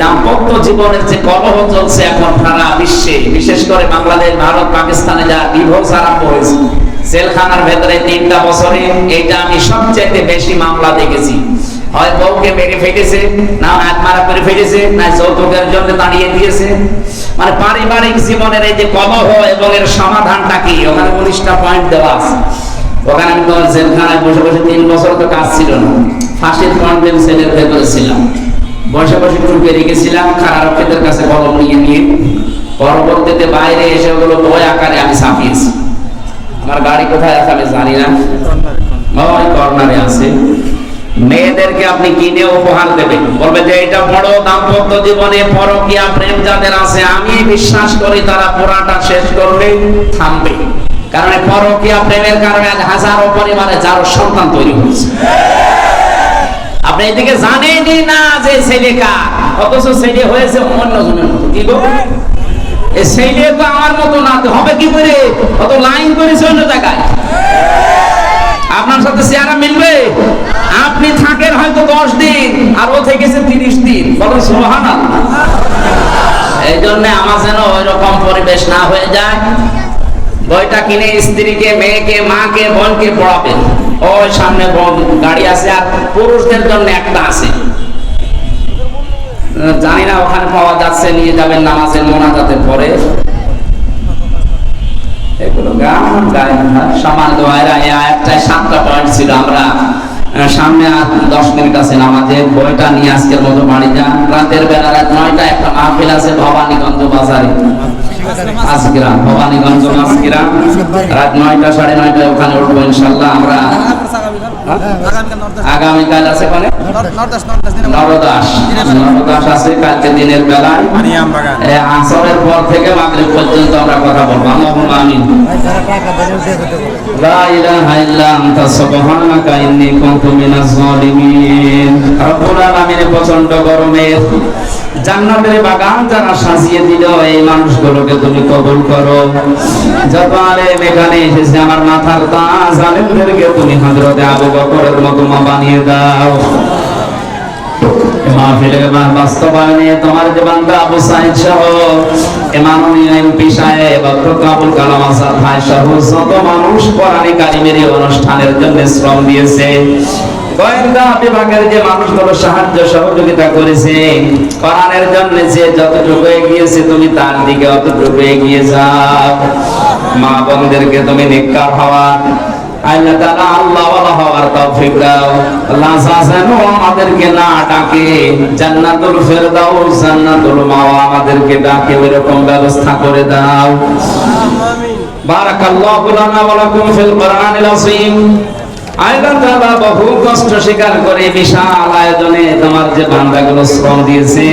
দাম্পত্য জীবনের যে কলহ চলছে এখন সারা বিশ্বে, বিশেষ করে বাংলাদেশ, ভারত, পাকিস্তানে যা ডিভোর্স আরম্ভ হয়েছে, জেলখানার ভেতরে তিনটা বছরে এটা আমি সবচেয়ে বেশি মামলা দেখেছি। হয় বউকে মেরে না হাত মারা করে না যৌতুকের জন্য দাঁড়িয়ে দিয়েছে। মানে পারিবারিক জীবনের এই যে কলহ এবং এর সমাধানটা কি? ওখানে উনিশটা পয়েন্ট দেওয়া আছে। ওখানে আমি জেলখানায় বসে বসে তিন বছর তো কাজ ছিল না। ফাঁসির কন্ডেম সেলের ভেতরে ছিলাম। বসে রেখেছিলাম কাছে কলম নিয়ে নিয়ে। পরবর্তীতে বাইরে এসে ওগুলো বই আকারে আমি ছাপিয়েছি আমার গাড়ি কোথায় আছে আমি জানি না। ওই কর্নারে আছে। মেয়েদেরকে আপনি কিনে উপহার দেবেন? বলবে যে, এটা বড় দাম্পত্য জীবনে পরকিয়া প্রেম যাদের আছে, আমি বিশ্বাস করি তারা পুরাটা শেষ করবে, থামবে। কারণ পরকিয়া প্রেমের কারণে হাজারো পরিবারে যার সন্তান তৈরি হয়েছে। আপনি এদিকে জানেনই না যে ছেলে কার? অথচ ছেলে হয়েছে অন্য জনের মতো। কি এই ছেলে তো আমার মতো না হবে কি করে? অত লাইন করেছে অন্য জায়গায়। আপনার সাথে চেহারা মিলবে? আপনি থাকেন হয়তো দশ দিন, আর ও থেকেছে তিরিশ দিন। বলেন সোহান এই জন্য আমার যেন ওই রকম পরিবেশ না হয়ে যায়। বইটা কিনে স্ত্রীকে, মেয়েকে, মাকে, বোনকে পড়াবেন। ওই সামনে গাড়ি আছে আর পুরুষদের জন্য একটা আছে। জানি না, ওখানে পাওয়া যাচ্ছে, নিয়ে যাবেন নামাজের মোনাজাতের পরে। এগুলো গান গায় সমান দোয়ারা এই আয়াতটায় সাতটা পয়েন্ট ছিল। আমরা সামনে দশ মিনিট আছে নামাজের বইটা নিয়ে আজকের মতো বাড়ি যান। রাতের বেলা রাত নয়টা একটা মাহফিল আছে, ভবানীগঞ্জ বাজারে। আজকিরা রাত নয়টা, সাড়ে নয়টায় ওখানে উঠবো ইনশাল্লাহ আমরা। আগামীকাল আছে মানে? নবদাস নবদাস আছে, কালকে দিনের বেলায়। আসরের পর থেকে পর্যন্ত আমরা কথা বলব। প্রচণ্ড গরমের জান্নাতের বাগান যারা সাজিয়ে দিল, এই মানুষগুলোকে তুমি কবুল করো। যত আলেম এখানে এসেছে আমার মাথার তাজ, আলেমদেরকে তুমি হযরতে আবু বকরের মতো মা বানিয়ে দাও। অনুষ্ঠানের জন্য শ্রম দিয়েছে, গোয়েন্দা বিভাগের যে মানুষগুলো সাহায্য সহযোগিতা করেছে, কোরআনের জন্য যে যতটুকু এগিয়েছে তুমি তার দিকে অতটুকু এগিয়ে যাও। মা বোনদেরকে তুমি নিকার হওয়া আল্লাহ আল্লাহ হওয়ার তৌফিক দাও। যেন আমাদেরকে না ডাকে, জান্নাতুল ফেরদাউস, জান্নাতুল মাওয়া আমাদেরকে ডাকে, ওইরকম ব্যবস্থা করে দাও। লানা ফিল বহু কষ্ট স্বীকার করে বিশাল আয়োজনে তোমার যে বান্দাগুলো শ্রম দিয়েছে,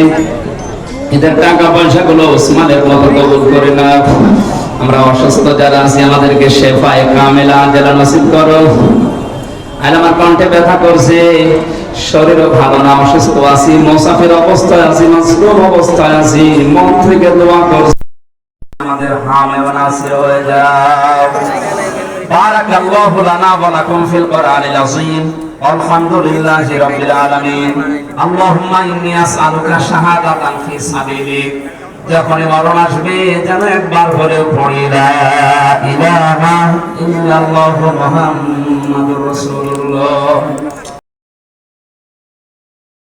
এদের টাকা পয়সাগুলো ওসমানের মতো কবুল করে নাও। আমরা অসুস্থ যারা আছি আমাদেরকে শেফায়ে কামেলা যারা নসিব করো আর আমার কণ্ঠে ব্যথা করছে শরীরও ভালো না অসুস্থ আছি মোসাফির অবস্থায় আছি মাসরুম অবস্থায় আছি মন থেকে দোয়া করছি আমাদের হামে নাসির হয়ে যাও بارك الله لنا ولكم في القرآن العظيم والحمد لله رب العالمين اللهم إني أسألك شهادة في سبيلك যখন মরণ আসবে যেন একবার করে পড়ে ইলাহা ইল্লাল্লাহু মুহাম্মাদুর রাসূলুল্লাহ।